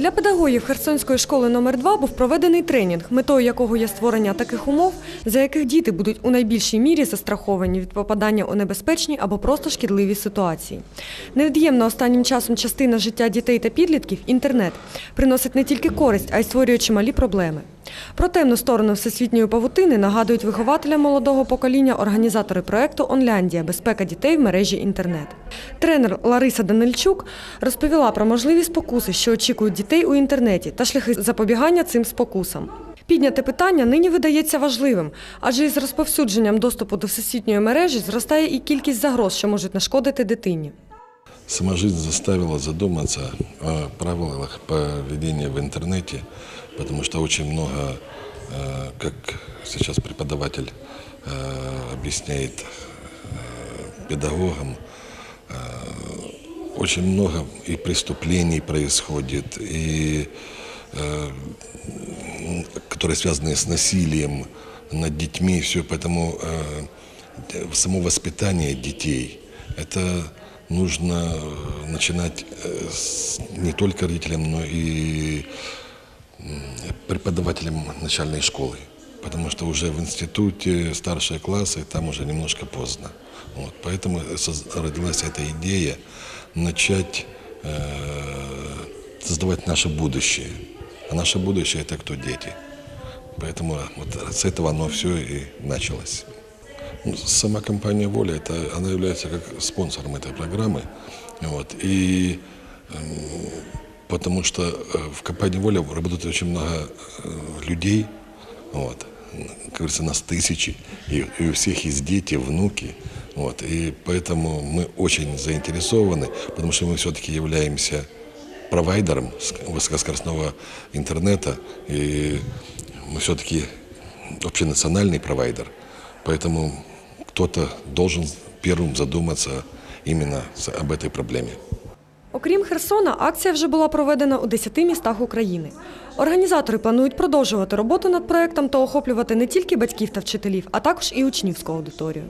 Для педагогів Херсонської школи номер 2 був проведений тренінг, метою якого є створення таких умов, за яких діти будуть у найбільшій мірі застраховані від попадання у небезпечні або просто шкідливі ситуації. Невід'ємна останнім часом частина життя дітей та підлітків інтернет приносить не тільки користь, а й створює чималі проблеми. Про темну сторону всесвітньої павутини нагадують вихователям молодого покоління організатори проекту «Онляндія. Безпека дітей в мережі інтернет». Тренер Лариса Данильчук розповіла про можливі спокуси, що очікують дітей у інтернеті, та шляхи запобігання цим спокусам. Підняте питання нині видається важливим, адже із розповсюдженням доступу до всесвітньої мережі зростає і кількість загроз, що можуть нашкодити дитині. Сама жизнь заставила задуматься о правилах поведения в интернете, потому что очень много, э, как сейчас преподаватель э, объясняет э, педагогам, очень много и преступлений происходит, и которые связаны с насилием над детьми, все, поэтому само воспитание детей это нужно э, начинать э, с не только родителям, но и преподавателям начальной школы. Потому что уже в институте старшие классы, там уже немножко поздно. Вот, поэтому родилась эта идея начать э, создавать наше будущее. А наше будущее это кто дети. Поэтому вот с этого оно все и началось. Сама компания «Воля», это, она является как спонсором этой программы. Вот, и потому что э, в компании «Воля» работает очень много э, людей, вот, как говорится, нас тысячи, и, и у всех есть дети, внуки, вот, и поэтому мы очень заинтересованы, потому что мы все-таки являемся провайдером ск- высокоскоростного интернета, и мы все-таки общенациональный провайдер, поэтому кто-то должен первым задуматься именно об этой проблеме. Окрім Херсона, акція вже була проведена у 10 містах України. Організатори планують продовжувати роботу над проектом та охоплювати не тільки батьків та вчителів, а також і учнівську аудиторію.